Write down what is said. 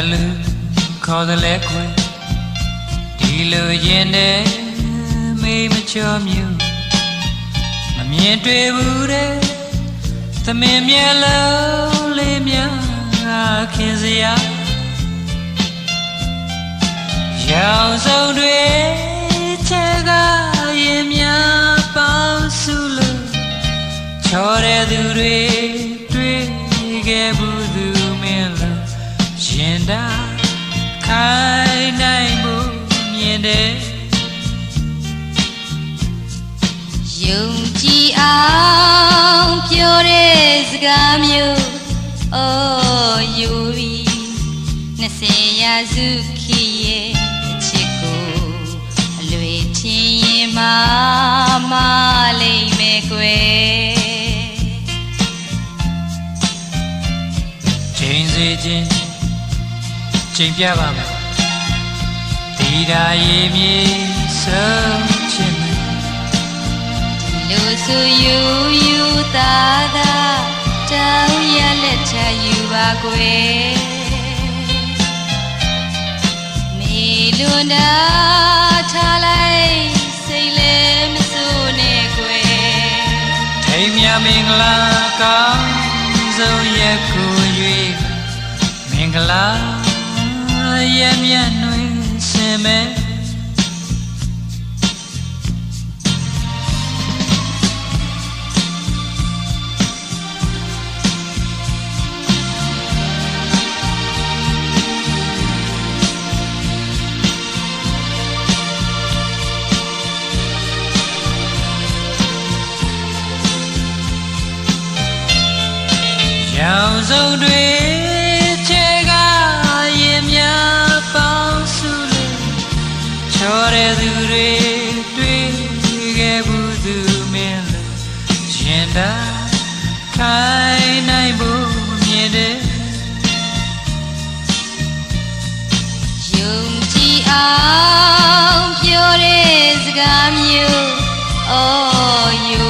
နာမည်ဘယ်လူခေါ်သလဲခွေဒီလိုရင်တဲ့မေးမချောမြူမမြင်တွေ့ဘူးတဲ့သမင်မျက်လုံးလေးများခင်စရာရောင်စုံတွေချက်ကရင်များပေါင်းစုလို့ချောတဲ့သူတွေတွေ့ခဲ့ဘူးသူမင်းလို့ ရင်သာခိုင်နိုင်မှုမြင်တယ်ယုံကြည်အောင်ပြောတဲ့စကားမျိုးအော်ယူပြီး20ရာစုခေတ်ရဲ့အချစ်ကိုအလွေထင်ရင်မမလိမ့်မယ်ကွယ်ချိန်စီချင်း ချိန်ပြပါမယ်ဒီဓာရီမြေဆုံးချင်မယ်လူစုယူယူသာသာတောင်းရလက်ချယူပါကွယ်မေလွန်တာထားလိုက်စိတ်လည်းမစိုးနဲ့ကွယ်ထိမ်မြမင်္ဂလာကောင်းဆုံးရက်ကို၍မင်္ဂလာ ရက်မြတ်နှွေးစင်မဲ့ရောင်စုံတွေ ခဲ့ဘူးသူမင်းလို့ရင်သာခိုင်နိုင်ဖို့မြင်တယ်ယုံကြည်အောင်ပြောတဲ့စကားမျိုးအော်ယူပြီး20ရာစုခ